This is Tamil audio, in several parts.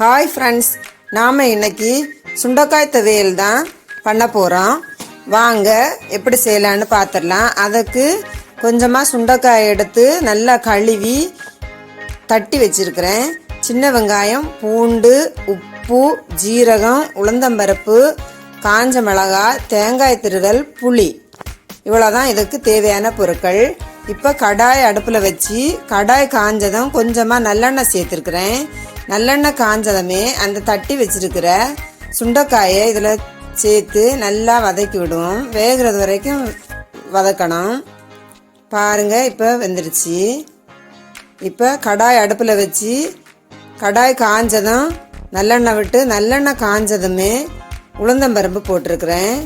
ஹாய் ஃப்ரெண்ட்ஸ் நாம் இன்னைக்கு சுண்டைக்காய் துவையல் தான் பண்ண போகிறோம் வாங்க எப்படி செய்யலான்னு பார்த்துடலாம் அதுக்கு கொஞ்சமாக சுண்டைக்காய் எடுத்து நல்லா கழுவி தட்டி வச்சுருக்கிறேன். சின்ன வெங்காயம் பூண்டு உப்பு ஜீரகம் உளுந்தம்பருப்பு காஞ்ச மிளகாய் தேங்காய் திருதல் புளி. இவ்வளோதான் இதுக்கு தேவையான பொருட்கள். இப்போ கடாய் அடுப்பில் வச்சு கடாய் காஞ்சதும் கொஞ்சமாக நல்லெண்ணெய் சேர்த்துருக்குறேன். நல்லெண்ணெய் காஞ்சதுமே அந்த தட்டி வச்சிருக்கிற சுண்டைக்காயை இதில் சேர்த்து நல்லா வதக்கி விடுவோம் வேகிறது வரைக்கும் வதக்கணும். பாருங்கள் இப்போ வெந்துருச்சு. இப்போ கடாய் அடுப்பில் வச்சு கடாய் காஞ்சதும் நல்லெண்ணெய் விட்டு நல்லெண்ணெய் காஞ்சதுமே உளுந்தம்பருப்பு போட்டிருக்கிறேன்.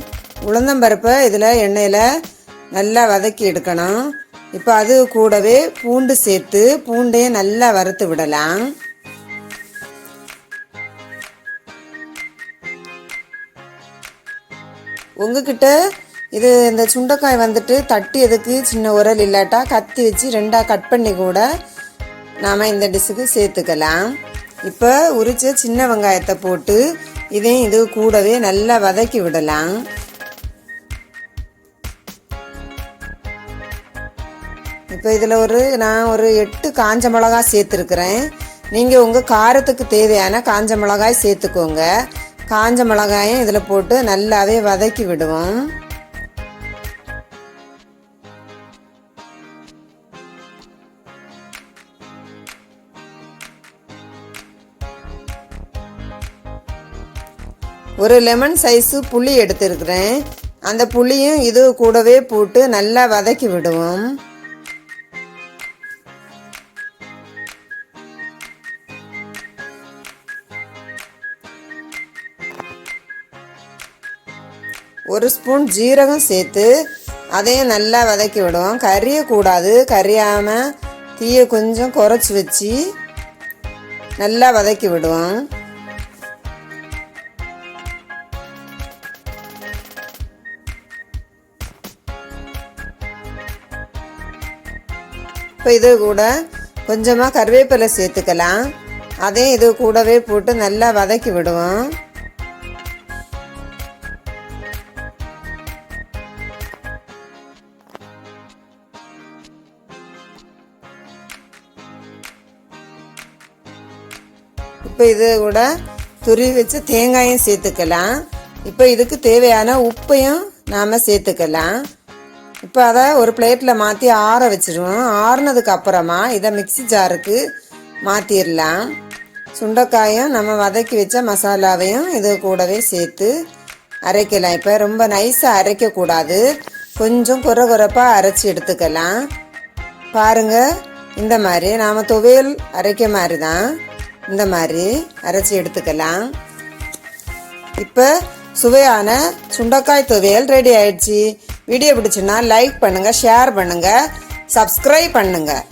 உளுந்தம்பருப்பை இதில் எண்ணெயில் நல்லா வதக்கி எடுக்கணும். இப்போ அது கூடவே பூண்டு சேர்த்து பூண்டையும் நல்லா வறுத்து விடலாம். உங்ககிட்ட இது இந்த சுண்டைக்காய் வந்துட்டு தட்டி எதுக்கு சின்ன உரல் இல்லாட்டா கத்தி வச்சு ரெண்டாக கட் பண்ணி கூட நாம் இந்த டிஷ்ஷுக்கு சேர்த்துக்கலாம். இப்போ உரிச்ச சின்ன வெங்காயத்தை போட்டு இதையும் இது கூடவே நல்லா வதக்கி விடலாம். இப்போ இதில் ஒரு நான் ஒரு எட்டு காஞ்ச மிளகா சேர்த்துருக்குறேன். நீங்கள் உங்கள் காரத்துக்கு தேவையான காஞ்ச மிளகாய் சேர்த்துக்கோங்க. காஞ்ச மிளகாயும் இதில் போட்டு நல்லாவே வதக்கி விடுவோம். ஒரு லெமன் சைஸு புளி எடுத்துருக்குறேன். அந்த புளியும் இது கூடவே போட்டு நல்லா வதக்கி விடுவோம். ஒரு ஸ்பூன் ஜீரகம் சேர்த்து அதையும் நல்லா வதக்கி விடுவோம். கறியக்கூடாது கறியாமல் தீயை கொஞ்சம் குறைச்சி வச்சு நல்லா வதக்கி விடுவோம். இப்போ இது கூட கொஞ்சமாக கருவேப்பிலை சேர்த்துக்கலாம். அதையும் இது கூடவே போட்டு நல்லா வதக்கி விடுவோம். இப்போ இது கூட துருவி வச்சு தேங்காயும் சேர்த்துக்கலாம். இப்போ இதுக்கு தேவையான உப்பையும் நாம் சேர்த்துக்கலாம். இப்போ அதை ஒரு பிளேட்டில் மாற்றி ஆற வச்சிருவோம். ஆறுனதுக்கு அப்புறமா இதை மிக்சி ஜாருக்கு மாற்றிடலாம் சுண்டைக்காயும் நம்ம வதக்கி வச்ச மசாலாவையும் இது கூடவே சேர்த்து அரைக்கலாம். இப்போ ரொம்ப நைஸாக அரைக்கக்கூடாது. கொஞ்சம் குறை குறைப்பாக அரைச்சி எடுத்துக்கலாம். பாருங்கள் இந்த மாதிரி நாம் துவையல் அரைக்க மாதிரி தான் இந்த மாதிரி அரைச்சி எடுத்துக்கலாம். இப்போ சுவையான சுண்டைக்காய் துவையல் ரெடி ஆயிடுச்சு. வீடியோ பிடிச்சுன்னா லைக் பண்ணுங்கள் ஷேர் பண்ணுங்கள் சப்ஸ்கிரைப் பண்ணுங்கள்